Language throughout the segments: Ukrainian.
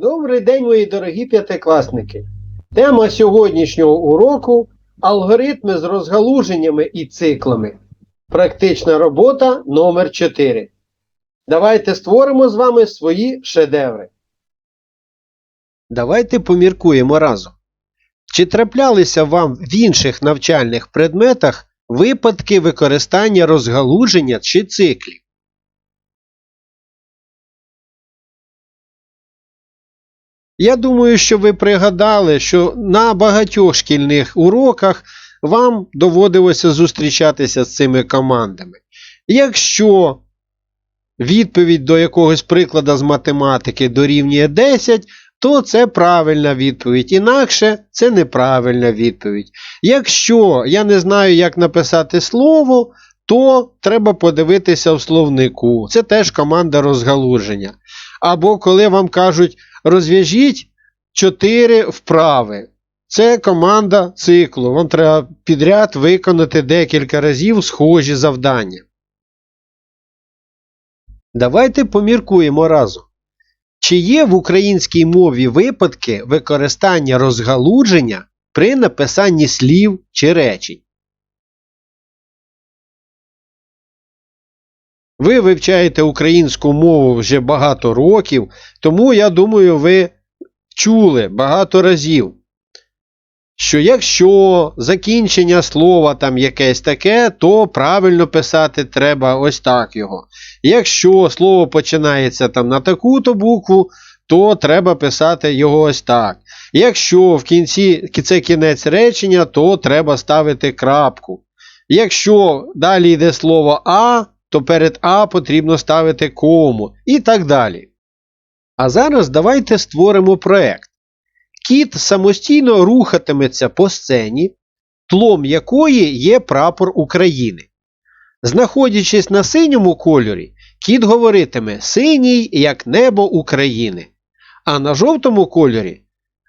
Добрий день, мої дорогі п'ятикласники. Тема сьогоднішнього уроку алгоритми з розгалуженнями і циклами. Практична робота номер 4 Давайте створимо з вами свої шедеври. Давайте поміркуємо разом. Чи траплялися вам в інших навчальних предметах випадки використання розгалуження чи циклів? Я думаю, що ви пригадали, що на багатьох шкільних уроках вам доводилося зустрічатися з цими командами. Якщо відповідь до якогось прикладу з математики дорівнює 10, то це правильна відповідь. Інакше це неправильна відповідь. Якщо я не знаю, як написати слово, то треба подивитися в словнику. Це теж команда розгалуження. Або коли вам кажуть, розв'яжіть 4 вправи. Це команда циклу. Вам треба підряд виконати декілька разів схожі завдання. Давайте поміркуємо разом. Чи є в українській мові випадки використання розгалудження при написанні слів чи речень? Ви вивчаєте українську мову вже багато років, тому я думаю, ви чули багато разів, що якщо закінчення слова там якесь таке, то правильно писати треба ось так його. Якщо слово починається там на таку-то букву, то треба писати його ось так. Якщо в кінці це кінець речення, то треба ставити крапку. Якщо далі йде слово А, то перед А потрібно ставити кому і так далі. А зараз давайте створимо проект. Кіт самостійно рухатиметься по сцені, тлом якої є прапор України. Знаходячись на синьому кольорі, кіт говоритиме синій, як небо України, а на жовтому кольорі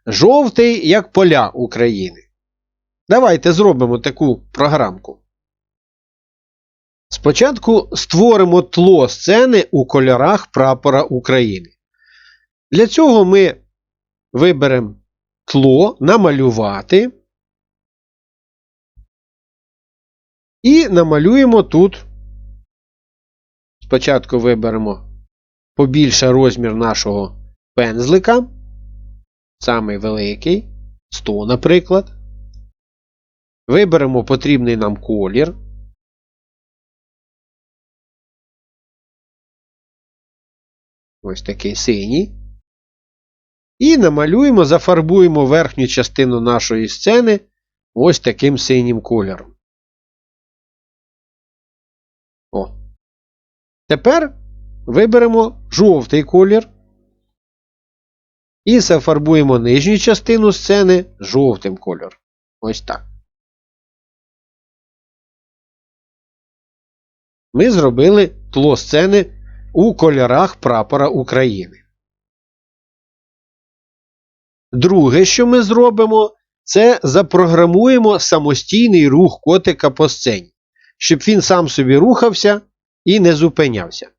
жовтий, як поля України. Давайте зробимо таку програмку. Спочатку створимо тло сцени у кольорах прапора України. Для цього ми виберемо тло, намалювати і намалюємо тут. Спочатку виберемо побільше розмір нашого пензлика. Самий великий, 100, наприклад. Виберемо потрібний нам колір. Ось такий синій. І намалюємо, зафарбуємо верхню частину нашої сцени ось таким синім кольором. О. Тепер виберемо жовтий колір. І зафарбуємо нижню частину сцени жовтим кольором. Ось так. Ми зробили тло сцени у кольорах прапора України. Друге, що ми зробимо, це запрограмуємо самостійний рух котика по сцені, щоб він сам собі рухався і не зупинявся.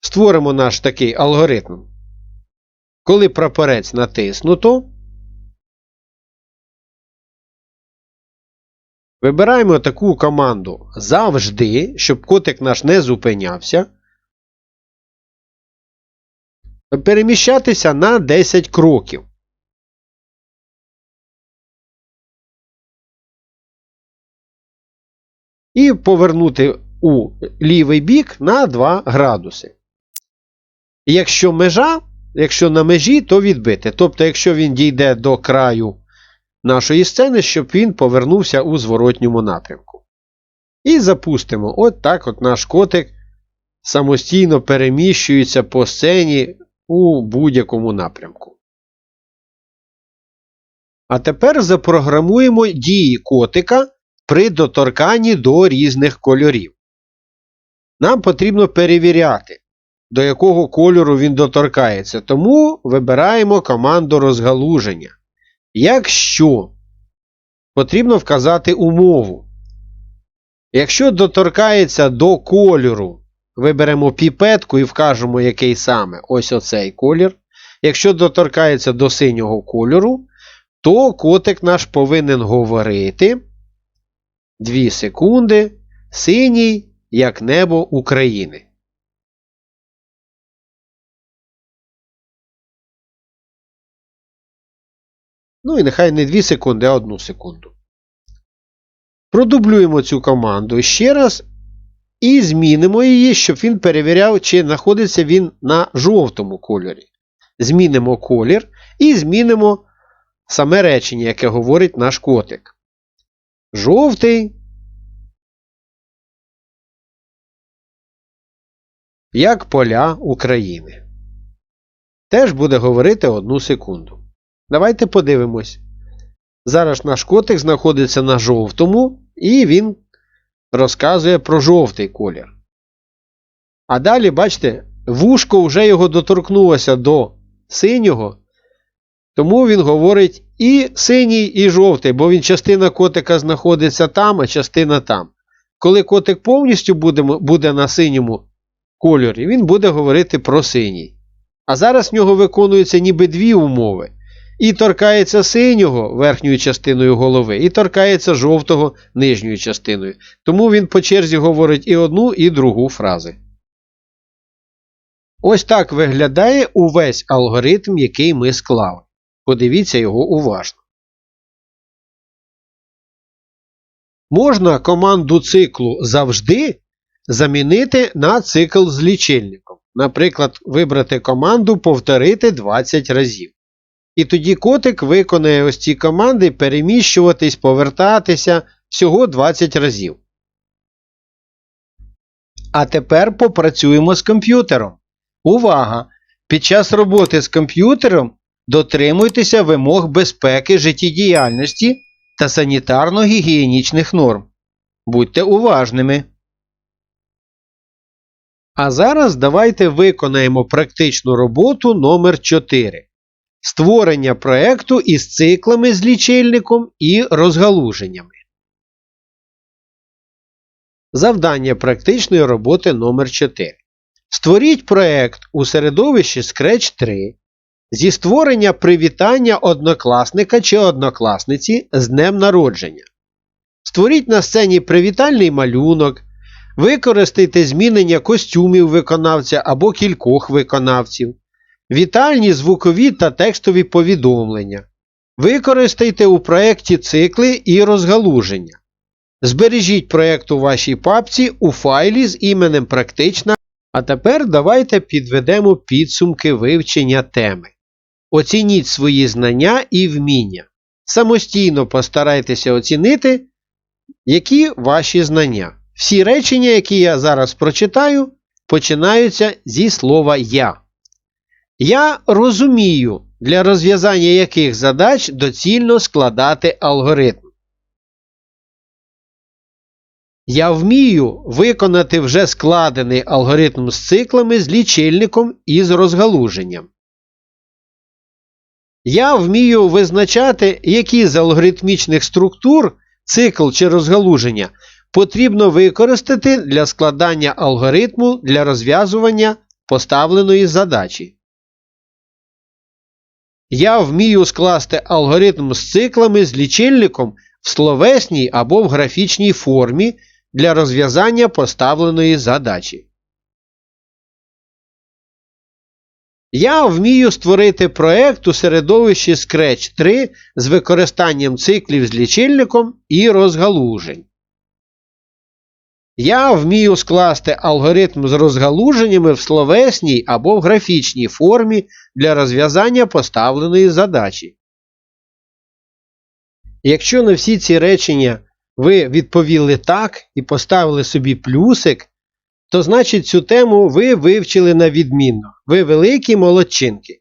Створимо наш такий алгоритм. Коли прапорець натиснуто, вибираємо таку команду завжди, щоб котик наш не зупинявся. Переміщатися на 10 кроків. І повернути у лівий бік на 2 градуси. Якщо межа, якщо на межі, то відбити. Тобто, якщо він дійде до краю нашої сцени, щоб він повернувся у зворотньому напрямку. І запустимо. От так от наш котик самостійно переміщується по сцені у будь-якому напрямку. А тепер запрограмуємо дії котика при доторканні до різних кольорів. Нам потрібно перевіряти, до якого кольору він доторкається. Тому вибираємо команду розгалуження. Якщо потрібно вказати умову. Якщо доторкається до кольору, виберемо піпетку і вкажемо, який саме ось оцей колір. Якщо доторкається до синього кольору, то котик наш повинен говорити 2 секунди синій, як небо України. Ну і нехай не 2 секунди, а 1 секунду. Продублюємо цю команду ще раз і змінимо її, щоб він перевіряв, чи знаходиться він на жовтому кольорі. Змінимо колір і змінимо саме речення, яке говорить наш котик. Жовтий. Як поля України. Теж буде говорити одну секунду. Давайте подивимось. Зараз наш котик знаходиться на жовтому, і він розказує про жовтий колір. А далі, бачите, вушко вже його доторкнулося до синього, тому він говорить і синій, і жовтий, бо він частина котика знаходиться там, а частина там. Коли котик повністю буде, буде на синьому кольорі, він буде говорити про синій. А зараз в нього виконуються ніби дві умови. І торкається синього верхньою частиною голови, і торкається жовтого нижньою частиною. Тому він по черзі говорить і одну, і другу фрази. Ось так виглядає увесь алгоритм, який ми склали. Подивіться його уважно. Можна команду циклу завжди замінити на цикл з лічильником. Наприклад, вибрати команду повторити 20 разів. І тоді котик виконає ось ці команди переміщуватись, повертатися всього 20 разів. А тепер попрацюємо з комп'ютером. Увага! Під час роботи з комп'ютером дотримуйтеся вимог безпеки життєдіяльності та санітарно-гігієнічних норм. Будьте уважними. А зараз давайте виконаємо практичну роботу номер 4 Створення проекту із циклами з лічильником і розгалуженнями. Завдання практичної роботи номер 4 Створіть проект у середовищі Scratch 3 зі створення привітання однокласника чи однокласниці з днем народження. Створіть на сцені привітальний малюнок. Використайте змінення костюмів виконавця або кількох виконавців. Вітальні звукові та текстові повідомлення. Використайте у проєкті цикли і розгалуження. Збережіть проєкт у вашій папці у файлі з іменем Практична. А тепер давайте підведемо підсумки вивчення теми. Оцініть свої знання і вміння. Самостійно постарайтеся оцінити, які ваші знання. Всі речення, які я зараз прочитаю, починаються зі слова я. Я розумію, для розв'язання яких задач доцільно складати алгоритм. Я вмію виконати вже складений алгоритм з циклами з лічильником і з розгалуженням. Я вмію визначати, які з алгоритмічних структур цикл чи розгалуження потрібно використати для складання алгоритму для розв'язування поставленої задачі. Я вмію скласти алгоритм з циклами з лічильником в словесній або в графічній формі для розв'язання поставленої задачі. Я вмію створити проект у середовищі Scratch 3 з використанням циклів з лічильником і розгалужень. Я вмію скласти алгоритм з розгалуженнями в словесній або в графічній формі для розв'язання поставленої задачі. Якщо на всі ці речення ви відповіли так і поставили собі плюсик, то значить цю тему ви вивчили на відмінно. Ви великі молодчинки.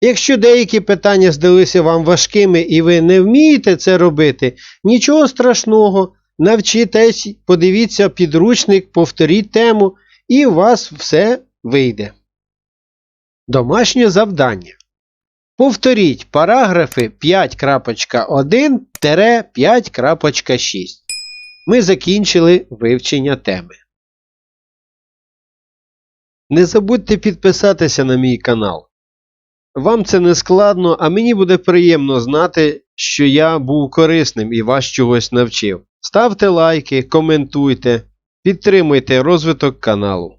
Якщо деякі питання здалися вам важкими і ви не вмієте це робити, нічого страшного. Навчитесь, подивіться підручник, повторіть тему, і у вас все вийде. Домашнє завдання. Повторіть параграфи 5.1-5.6. Ми закінчили вивчення теми. Не забудьте підписатися на мій канал. вам це не складно, а мені буде приємно знати, що я був корисним і вас чогось навчив. Ставте лайки, коментуйте, підтримуйте розвиток каналу.